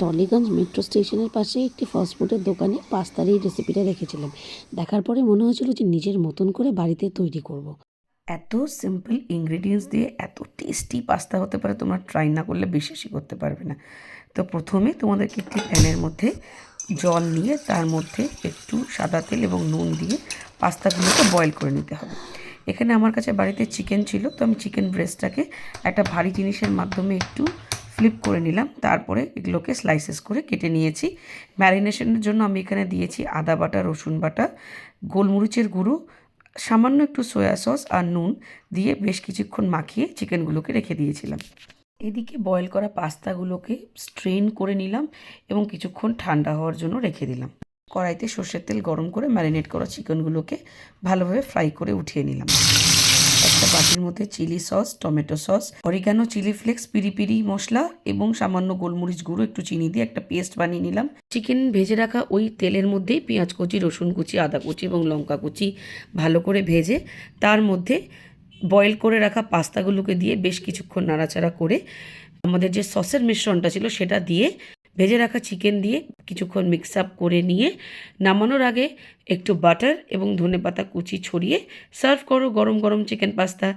Tollygunge metro স্টেশনের পাশে একটি ফাস্টফুডের দোকানে পাস্তার এই রেসিপিটা দেখেছিলাম দেখার পরে মনে হয়েছিল যে নিজের মতন করে বাড়িতে তৈরি করব। এত সিম্পল ইনগ্রিডিয়েন্টস দিয়ে এত টেস্টি পাস্তা হতে পারে, তোমরা ট্রাই না করলে বিশ্বাসই করতে পারবে না। তো প্রথমে তোমাদেরকে একটি প্যানের মধ্যে জল নিয়ে তার মধ্যে একটু সাদা তেল এবং নুন দিয়ে পাস্তাগুলোকে বয়েল করে নিতে হবে। এখানে আমার কাছে বাড়িতে চিকেন ছিল, তো আমি চিকেন ব্রেস্টটাকে একটা ভারী জিনিসের মাধ্যমে একটু ফ্লিপ করে নিলাম, তারপরে এগুলোকে স্লাইসেস করে কেটে নিয়েছি। ম্যারিনেশনের জন্য আমি এখানে দিয়েছি আদা বাটা, রসুন বাটা, গোলমরিচের গুঁড়ো, সামান্য একটু সয়া সস আর নুন দিয়ে বেশ কিছুক্ষণ মাখিয়ে চিকেনগুলোকে রেখে দিয়েছিলাম। এদিকে বয়েল করা পাস্তাগুলোকে স্ট্রেন করে নিলাম এবং কিছুক্ষণ ঠান্ডা হওয়ার জন্য রেখে দিলাম। কড়াইতে সর্ষের তেল গরম করে ম্যারিনেট করা চিকেনগুলোকে ভালোভাবে ফ্রাই করে উঠিয়ে নিলাম। একটা বাটির মধ্যে chilli sauce, tomato sauce oregano chilli flakes piri piri মশলা এবং সামান্য গোলমরিচ গুঁড়ো, একটু চিনি দিয়ে একটা পেস্ট বানিয়ে নিলাম। চিকেন ভেজে রাখা ওই তেলের মধ্যেই পেঁয়াজ কুচি, রসুন কুচি, আদা কুচি এবং লঙ্কা কুচি ভালো করে ভেজে তার মধ্যে বয়েল করে রাখা পাস্তাগুলোকে দিয়ে বেশ কিছুক্ষণ নাড়াচাড়া করে আমাদের যে সসের মিশ্রণটা ছিল সেটা দিয়ে ভেজে রাখা চিকেন দিয়ে কিছুক্ষণ মিক্স আপ করে নিয়ে নামানোর আগে একটু বাটার এবং ধনে পাতা কুচি ছড়িয়ে সার্ভ করো গরম গরম চিকেন পাস্তা